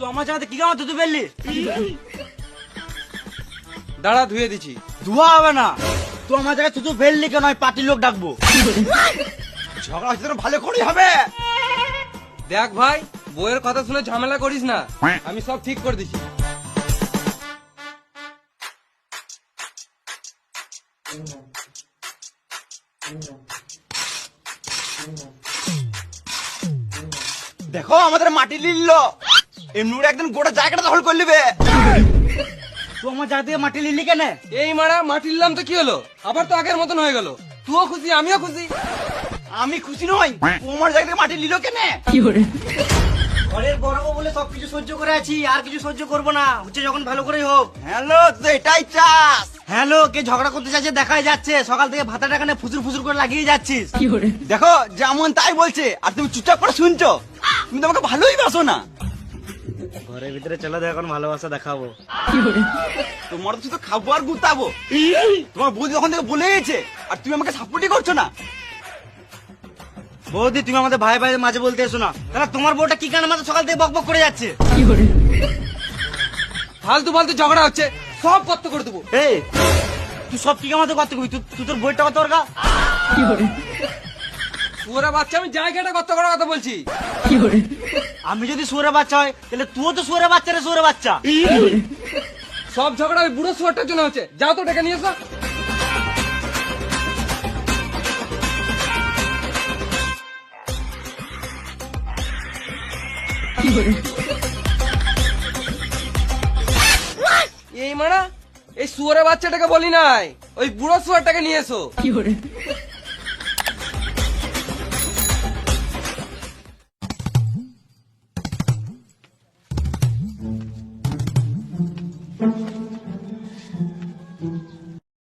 তুই আমার কি দাঁড়া, ধুয়ে দিছি ধোয়া হবে না। তুই আমার জায়গায় ফেললি কেন? আমি পার্টির লোক ডাকবো। ঝগড়া হচ্ছে ভালো করেই হবে। দেখ ভাই বইয়ের কথা শুনে ঝামেলা করিস না। আমি সব ঠিক করে দিছি দেখো, আমাদের মাটি লিলল। এমনি করে একদিন গোটা জায়গাটা দখল করে নেবে। তুই আমার জায়গা থেকে মাটি নিলি কেন? এই মারা মাটি নিলাম তো কি হলো? আবার তো আগের মতন হয়ে গেল। তুইও খুশি আমিও খুশি। আমি খুশি নই তোমার জায়গা থেকে মাটি লিল কেনে? ঘরের বড় বলে সবকিছু সহ্য করে আছি আর কিছু সহ্য করব না। হচ্ছে যখন ভালো করেই হোক। হ্যালো তো এটাই চাস? হ্যালো কে ঝগড়া করতে চাইছে দেখাই যাচ্ছে। সকাল থেকে ভাতা টাকানে ফুসুর ফুসুর করে লাগিয়ে যাচ্ছিস। দেখো যেমন তাই বলছে আর তুমি চুপচাপ করে শুনছো। তুমি তো আমাকে ভালোই বাসো না। ঘরের ভিতরে চলে তো এখন ভালোবাসা দেখাবো। তোমার তো শুধু খাব আর গুতাবো। তোমার বৌদি যখন থেকে বলে গেছে আর তুমি আমাকে সাপোর্টই করছ না। বৌদি তুমি আমাদের ভাই ভাই মাঝে বলতে এসো না। তাহলে তোমার বউটা কি কারণে আমাদের সকাল থেকে বক বক করে যাচ্ছে? ফালতু ফালতু ঝগড়া হচ্ছে সব কত করে দেবো। এই তুই সব কি কামাতে করতে কবি তুই তোর বইটা কত দরকার? পুরা বাচ্চা আমি জায়গাটা কত করার কথা বলছি। আমি যদি সুরে বাচ্চা হয় তাহলে তুইও তো সুরে বাচ্চা রে সুরে বাচ্চা। সব ঝগড়া ওই বুড়ো শুয়ারটার জন্য হচ্ছে। যাও তো ডেকে নিয়ে এসো। এই মানা এই শুয়ারের বাচ্চাটাকে বলি নাই ওই বুড়ো শুয়ারটাকে নিয়ে এসো।